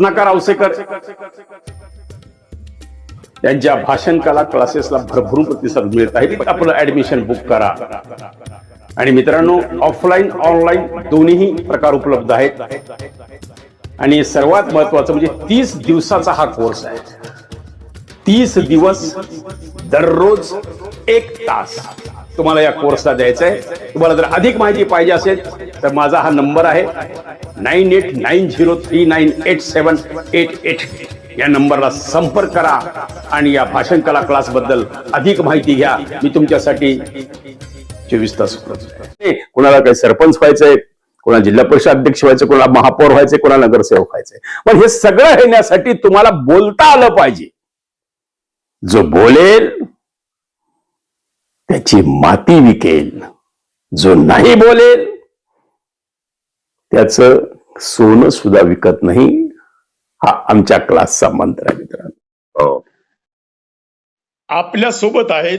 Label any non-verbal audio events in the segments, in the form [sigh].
रत्नाकर औसेकर यांच्या भाषण कला क्लासेसला भरभरून प्रतिसाद मिळत आहे. आपलं ऍडमिशन बुक करा. आणि मित्रांनो ऑफलाईन ऑनलाईन दोन्ही प्रकार उपलब्ध आहेत. आणि सर्वात महत्वाचं म्हणजे तीस दिवसाचा हा कोर्स आहे. तीस दिवस दररोज एक तास. तुम्हाला या कोर्सला द्यायचा आहे तुम्हाला जर अधिक माहिती पाहिजे असेल तर माझा हा नंबर आहे nine eight nine zero three nine eight seven eight eight. या नंबरला संपर्क करा आणि या भाषण कला क्लासबद्दल अधिक माहिती घ्या. मी तुमच्यासाठी चोवीस तास कोणाला काही सरपंच व्हायचंय कोणाला जिल्हा परिषद अध्यक्ष व्हायचं कोणाला महापौर व्हायचंय कोणाला नगरसेवक व्हायचंय. पण हे सगळं येण्यासाठी तुम्हाला बोलता आलं पाहिजे. जो बोलेल त्याची माती विकेल. जो नाही बोलेल त्याच सोनं सुद्धा विकत नाही. हा आमच्या क्लासचा मंत्र आहे मित्रांनो. हो. आपल्यासोबत आहेत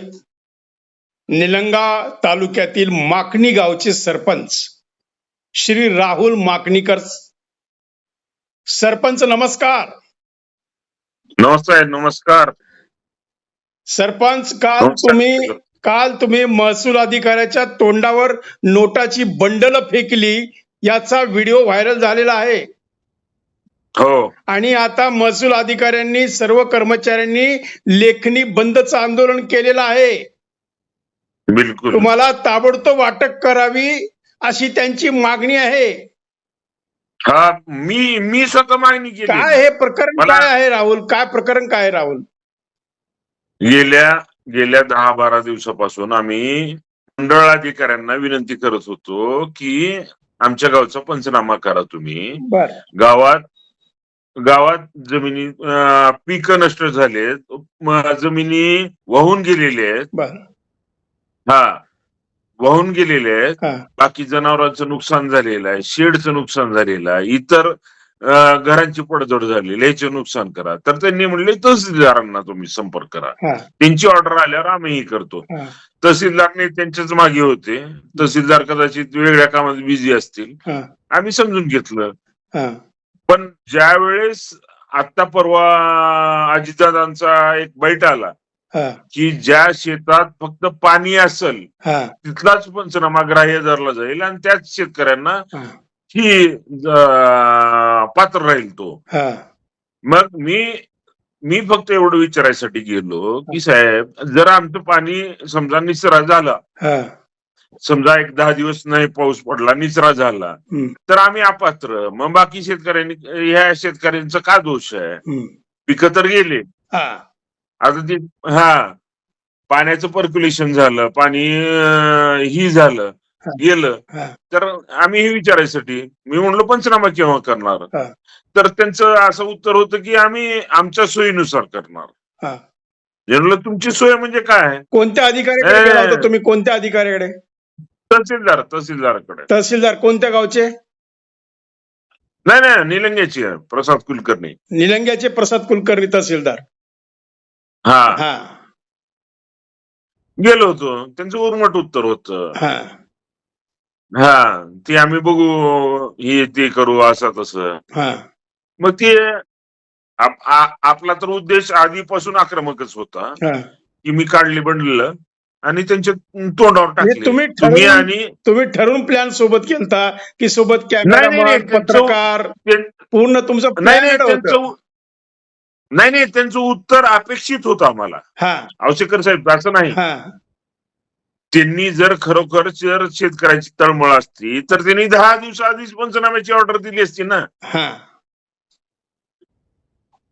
निलंगा तालुक्यातील माकणी गावचे सरपंच श्री राहुल माकणीकर. सरपंच नमस्कार. नमस्कार नमस्कार. सरपंच काल. तुम्ही काल तुम्ही महसूल अधिकाऱ्याच्या तोंडावर नोटाची बंडल फेकली याचा व्हिडिओ व्हायरल झालेला आहे. हो. आणि आता महसूल अधिकाऱ्यांनी सर्व कर्मचाऱ्यांनी लेखणी बंदचं आंदोलन केलेलं आहे. बिलकुल. तुम्हाला ताबडतोब अटक करावी अशी त्यांची मागणी आहे. हा मी मी स्वतः मागणी केली. काय हे प्रकरण काय आहे राहुल? काय प्रकरण काय आहे राहुल? गेल्या गेल्या दहा बारा दिवसापासून आम्ही मंडळ अधिकाऱ्यांना विनंती करत होतो की आमच्या गावचा पंचनामा करा तुम्ही. बर. गावात गावात जमिनी पिकं नष्ट झालेत जमिनी वाहून गेलेले आहेत. बर. हा वाहून गेलेले आहेत. बाकी जनावरांचं नुकसान झालेलं आहे शेडचं नुकसान झालेलं आहे इतर घरांची पडझड झालेली याचे नुकसान करा. तर त्यांनी म्हणले तहसीलदारांना तुम्ही संपर्क करा. त्यांची ऑर्डर आल्यावर आम्हीही करतो. तहसीलदारने त्यांच्याच मागे होते. तहसीलदार कदाचित वेगळ्या कामात बिझी असतील. आम्ही समजून घेतलं. पण ज्या वेळेस आता परवा अजितदादांचा एक बैठ आला की ज्या शेतात फक्त पाणी असेल तिथलाच पंचनामा ग्राह्य धरला जाईल आणि त्याच शेतकऱ्यांना हा अं, पात्र राहील तो. मग मी मी फक्त एवढं विचारायसाठी गेलो की साहेब जर आमचं पाणी समजा निचरा झाला. समजा एक दहा दिवस नाही पाऊस पडला निचरा झाला. तर आम्ही अपात्र. मग बाकी शेतकऱ्यांनी ह्या शेतकऱ्यांचा का दोष आहे. पिकं तर गेले. आता ते हा. पाण्याचं पर्क्युलेशन झालं पाणी ही झालं. गेलं. तर आम्ही हे विचारायसाठी मी म्हणलो पंचनामा केव्हा करणार. तर त्यांचं असं उत्तर होतं की आम्ही आमच्या सोयीनुसार करणार. हा. म्हणलं तुमची सोय म्हणजे काय? कोणत्या अधिकाऱ्याकडे तुम्ही? कोणत्या अधिकाऱ्याकडे? तहसीलदार तहसीलदाराकडे. तहसीलदार कोणत्या गावचे? नाही नाही निलंग्याची प्रसाद कुलकर्णी. निलंग्याचे प्रसाद कुलकर्णी तहसीलदार. हा. हा. गेलो होतो. त्यांचं उर्मट उत्तर होतं. हा ते आम्ही बघू हे ते करू असं तसं. हा. मग ते आप- आ- आपला तर उद्देश आधीपासून आक्रमकच होता. हा. की मी काढली बनलेलं आणि त्यांच्या तोंडावर म्हणजे टाकले. तुम्ही तुम्ही ठरवून- आणि तुम्ही ठरवून प्लॅन सोबत केलता की सोबत नाही, नाही, कॅमेरामॅन त्यांचं- पत्रकार पूर्ण तुमचं नाही नाही होतं. त्यांचं नाही नाही त्यांचं उत्तर अपेक्षित होतं आम्हाला. हा. साहेब असं नाही. हा. त्यांनी जर खरोखर जर शेतकऱ्याची तळमळ असती तर त्यांनी दहा दिवसा आधीच पंचनाम्याची ऑर्डर दिली असती ना. हा.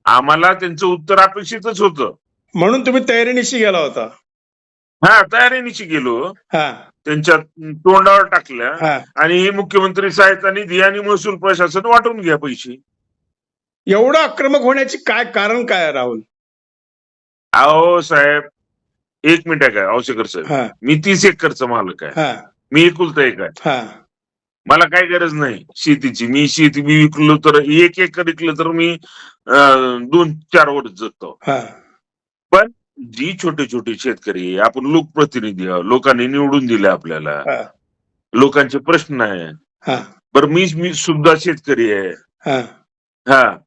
आम्हाला त्यांचं उत्तर अपेक्षितच होतं. म्हणून तुम्ही तयारीनिशी गेला होता. हा तयारीनिशी गेलो हा. त्यांच्या तोंडावर टाकल्या आणि हे मुख्यमंत्री सहायता निधी आणि महसूल प्रशासन वाटून घ्या पैसे. एवढं आक्रमक होण्याची काय कारण काय राहुल? अहो साहेब एक मिनिट आहे काय अवशेकर साहेब. मी तीस एकरचा मालक आहे. मी एकुलता एक आहे. हा. मला काय गरज नाही शेतीची. मी शेती मी विकलो तर एक एकर विकलं तर मी दोन चार वर्ष जगतो. हा. जी छोटे छोटे शेतकरी आपण लोकप्रतिनिधी आहोत लोकांनी निवडून दिले आपल्याला. लोकांचे प्रश्न आहे. बरं मी मी सुद्धा शेतकरी आहे. हा. हा.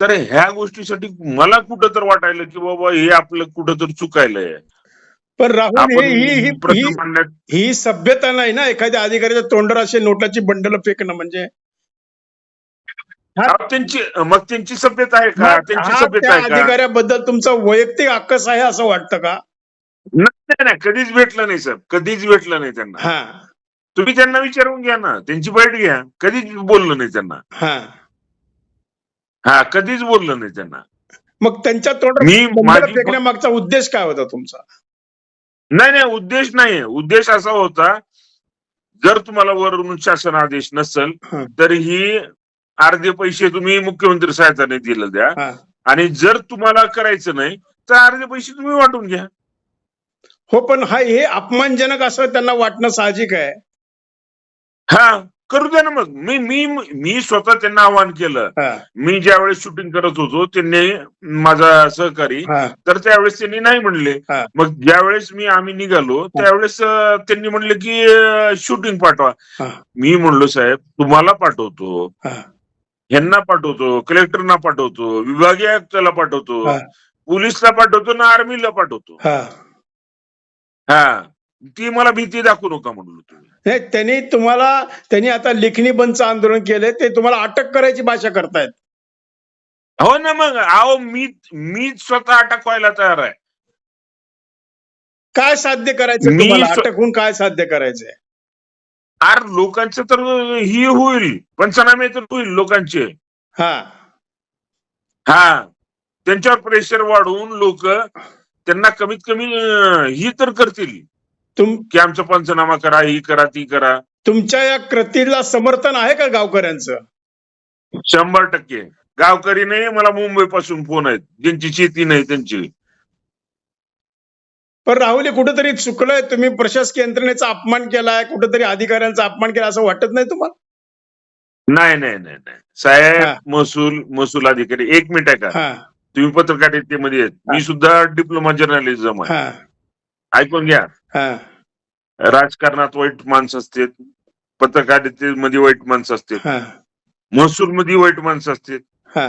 तर ह्या गोष्टीसाठी मला कुठं तर वाटायलं की बाबा हे आपलं कुठं तर चुकायलंय. पण राहुल हे ही ही- ही सभ्यता नाही ना एखाद्या अधिकाऱ्याच्या तोंडावर असे नोटाची बंडल फेकणं म्हणजे? त्यांची मग त्यांची सभ्यता आहे का? त्यांची सभ्यता आहे अधिकाऱ्याबद्दल तुमचा वैयक्तिक आकस आहे असं वाटतं का? नाही नाही कधीच भेटलं नाही सर कधीच भेटलं नाही त्यांना. हा. तुम्ही त्यांना विचारून घ्या ना. त्यांची बैठ घ्या. कधीच बोललो नाही त्यांना. हा. हा कधीच बोललो नाही त्यांना. मग त्यांच्या माझी फेकण्यामागचा उद्देश काय होता तुमचा? नाही नाही उद्देश नाही उद्देश असा होता जर तुम्हाला वरून शासन आदेश नसेल. तर ही अर्धे पैसे तुम्ही मुख्यमंत्री सहायताने दिलं द्या. आणि जर तुम्हाला करायचं नाही तर अर्धे पैसे तुम्ही वाटून घ्या. हो पण हा हे अपमानजनक असं त्यांना वाटणं साहजिक आहे. हा. करू द्या ना मग मी मी मी स्वतः त्यांना आवाहन केलं मी ज्यावेळेस शूटिंग करत होतो त्यांनी माझा सहकारी तर त्यावेळेस त्यांनी नाही म्हणले. मग ज्यावेळेस मी आम्ही निघालो त्यावेळेस त्यांनी म्हणले की शूटिंग पाठवा. मी म्हणलो साहेब तुम्हाला पाठवतो. ह्यांना पाठवतो कलेक्टरना पाठवतो विभागीय आयुक्ताला पाठवतो. पोलिसला पाठवतो ना आर्मीला पाठवतो हा. ती मला भीती दाखवू नका म्हणलो तुम्ही. त्यांनी तुम्हाला त्यांनी आता लेखणी बंदचं आंदोलन केलंय ते तुम्हाला अटक करायची भाषा करतायत. हो ना मग अहो मी मी स्वतः अटक व्हायला तयार आहे. काय साध्य करायचं मी अटक होऊन काय साध्य करायचंय? आर लोकांचं तर ही होईल पंचनामे तर होईल लोकांचे. हा. हा. त्यांच्यावर प्रेशर वाढवून लोक त्यांना कमीत कमी ही तर करतील. तुम की आमचा पंचनामा करा ही करा ती करा. तुमच्या या कृतीला समर्थन आहे का गावकऱ्यांचं? शंभर टक्के. गावकरी नाही मला मुंबई पासून फोन आहेत. ज्यांची शेती नाही त्यांची. पण राहुल कुठेतरी चुकलंय. तुम्ही प्रशासकीय यंत्रणेचा अपमान केलाय कुठेतरी अधिकाऱ्यांचा अपमान केला असं वाटत नाही तुम्हाला? नाही नाही नाही नाही. साहेब महसूल महसूल अधिकारी एक मिनिट आहे का तुम्ही पत्रकारितेमध्ये आहेत. मी सुद्धा डिप्लोमा जर्नलिझम आहे. ऐकून घ्या. हा. राजकारणात वाईट माणसं असतात पत्रकारितेमध्ये वाईट माणसं असतात हा. महसूलमध्ये वाईट माणसं असतात हा.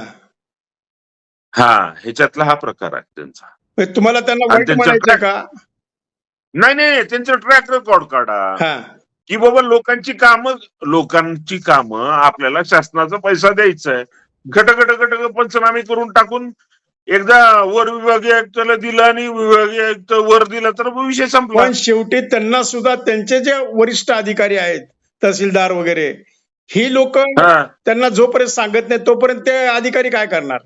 हा ह्याच्यातला हा प्रकार आहे त्यांचा. म्हणजे तुम्हाला त्यांना का? नाही नाही त्यांचं ट्रॅक रेकॉर्ड काढा. की बाबा लोकांची कामं लोकांची कामं आपल्याला शासनाचा पैसा द्यायचा आहे. घट घट घट पंचनामे करून टाकून एकदा वर विभागीय आयुक्ताला दिलं आणि विभागीय आयुक्त वर दिला तर विषय संपला. पण शेवटी त्यांना सुद्धा त्यांचे जे वरिष्ठ अधिकारी आहेत तहसीलदार वगैरे ही लोक हा. त्यांना जोपर्यंत सांगत नाही तोपर्यंत ते अधिकारी काय करणार?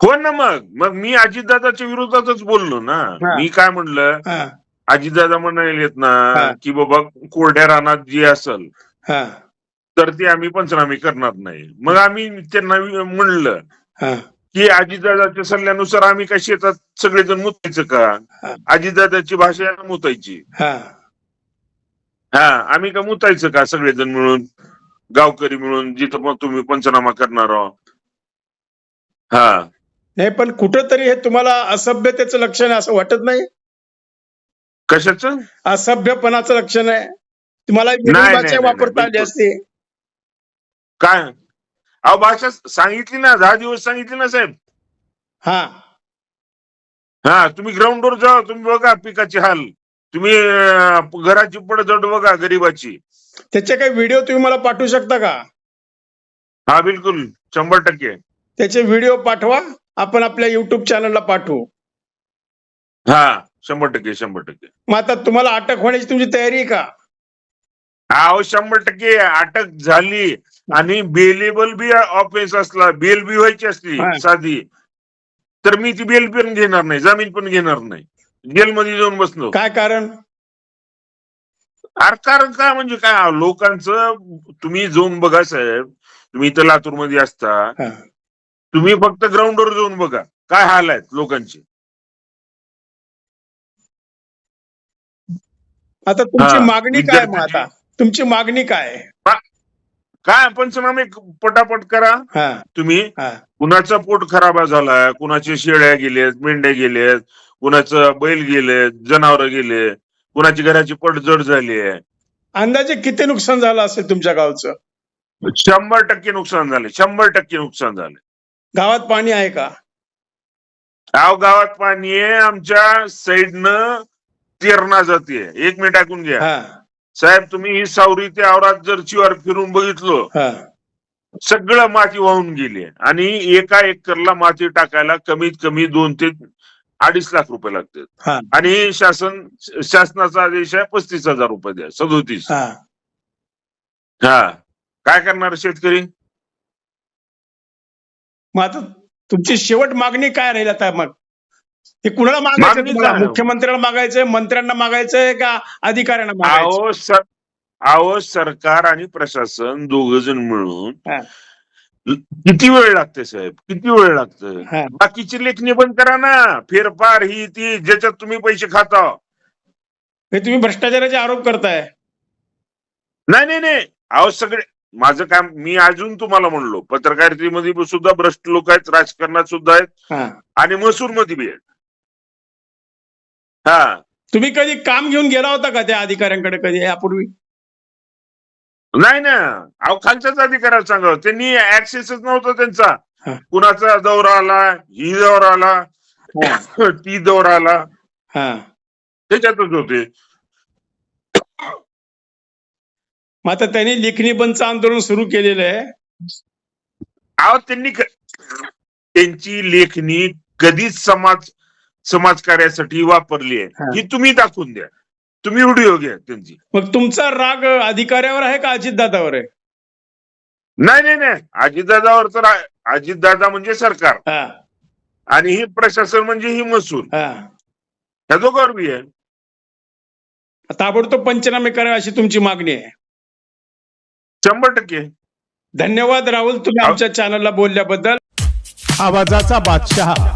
हो ना मग. मग मी अजितदादाच्या विरोधातच बोललो ना. हा. मी काय म्हणलं? हा. अजितदादा म्हणालेत हा. ना की बाबा कोरड्या रानात जी असल हा. तर ते आम्ही पंचनामे करणार नाही. मग आम्ही त्यांना म्हणलं हा. की अजितदादाच्या सल्ल्यानुसार आम्ही काय शेतात सगळेजण मुतायचं का. अजितदादाची भाषा मुतायची. हा. हा आम्ही का मुतायचं का सगळेजण मिळून? गावकरी मिळून जिथं पण तुम्ही पंचनामा करणार आहोत. हा. नाही पण कुठंतरी हे तुम्हाला असभ्यतेचं लक्षण आहे असं वाटत नाही? कशाचं? असभ्यपणाचं लक्षण आहे. तुम्हाला वापरता आली. असते काय? अहो भाषा सांगितली ना दहा दिवस सांगितली ना साहेब. हा. हा तुम्ही ग्राउंडवर जा तुम्ही बघा पिकाची हाल. तुम्ही अं, घराची पडझड बघा गरीबाची. त्याचे काही व्हिडिओ तुम्ही मला पाठवू शकता का? हा बिलकुल. शंभर टक्के. त्याचे व्हिडिओ पाठवा आपण आपल्या युट्यूब चॅनलला पाठवू. हा शंभर टक्के शंभर टक्के. मग आता तुम्हाला अटक होण्याची तुमची तयारी आहे का? अहो शंभर टक्के अटक झाली. आणि बेलेबल बी ऑफेन्स असला बेल बी व्हायची असली. साधी तर मी ती बेल पण घेणार नाही जामीन पण घेणार नाही. जेलमध्ये जाऊन बसलो. काय कारण? कारण काय म्हणजे काय? लोकांचं तुम्ही जाऊन बघा साहेब तुम्ही इथं लातूरमध्ये असता. तुम्ही फक्त ग्राउंडवर जाऊन बघा काय हाल आहेत लोकांचे. आता तुमची मागणी काय आता? तुमची मागणी काय? काय पंचनामे पटापट करा. तुम्ही कुणाचा पोट खराब झालाय कुणाचे शेळ्या गेलेत मेंढ्या गेलेत कुणाचं बैल गेलेत जनावर गेले कुणाची घराची पडझड झाली आहे अंदाजे किती नुकसान झालं असेल तुमच्या गावचं? शंभर टक्के नुकसान झाले शंभर टक्के नुकसान झाले गावात पाणी आहे का? गाव गावात पाणी आहे आमच्या साईडनं तेरणा जाते एक मिनिट ऐकून घ्या. साहेब तुम्ही ही सावरी ते औरात जर चिवार फिरून बघितलं. हा. सगळं माती वाहून गेली आणि एका एकरला माती टाकायला कमीत कमी दोन ते अडीच लाख रुपये लागतात. हा. आणि शासन शासनाचा आदेश आहे पस्तीस हजार रुपये द्या सदोतीस. हा. हा. काय करणार शेतकरी? मग आता तुमची शेवट मागणी काय राहील आता मग? हे कुणाला मागायचं? मुख्यमंत्र्याला मागायचंय मंत्र्यांना मागायचंय का अधिकाऱ्यांना मागायचं अहो सर अहो सरकार आणि प्रशासन दोघ जण मिळून. किती वेळ लागते साहेब? किती वेळ लागतं. बाकीची लेखणी बंद करा ना. फेरफार ही ती ज्याच्यात तुम्ही पैसे खाता. हे तुम्ही भ्रष्टाचाराचे आरोप करताय. नाही नाही नाही. अहो सगळे माझं काम मी अजून तुम्हाला म्हणलो पत्रकारितेमध्ये सुद्धा भ्रष्ट लोक आहेत राजकारणात सुद्धा आहेत. आणि महसूल मध्ये बी आहेत. हा. तुम्ही कधी काम घेऊन गेला होता का त्या अधिकाऱ्यांकडे कधी यापूर्वी? नाही ना. अहो खालच्याच अधिकाऱ्याला सांगावं त्यांनी ऍक्सेसच नव्हता त्यांचा. कुणाचा दौरा आला? ही दौरा आला. [laughs] ती दौरा आला. हा. त्याच्यातच होते. मग आता त्यांनी लेखणी बंदचं आंदोलन सुरू केलेलं आहे. अहो त्यांनी त्यांची लेखणी कधीच समाज समाजकार्यासाठी वापरली. आहे. ही. तुम्ही दाखवून द्या. तुम्ही व्हिडिओ घ्या त्यांची. मग तुमचा राग अधिकाऱ्यावर आहे का अजितदादावर आहे? नाही नाही नाही. अजितदादावर तर अजितदादा म्हणजे सरकार. हा. आणि ही प्रशासन म्हणजे ही महसूल. हा. ह्या दोघांवर बी आहे. ताबडतोब पंचनामे करा अशी तुमची मागणी आहे. शंभर टक्के. धन्यवाद राहुल तुम्ही आमच्या चॅनलला बोलल्याबद्दल. आवाजाचा बादशहा.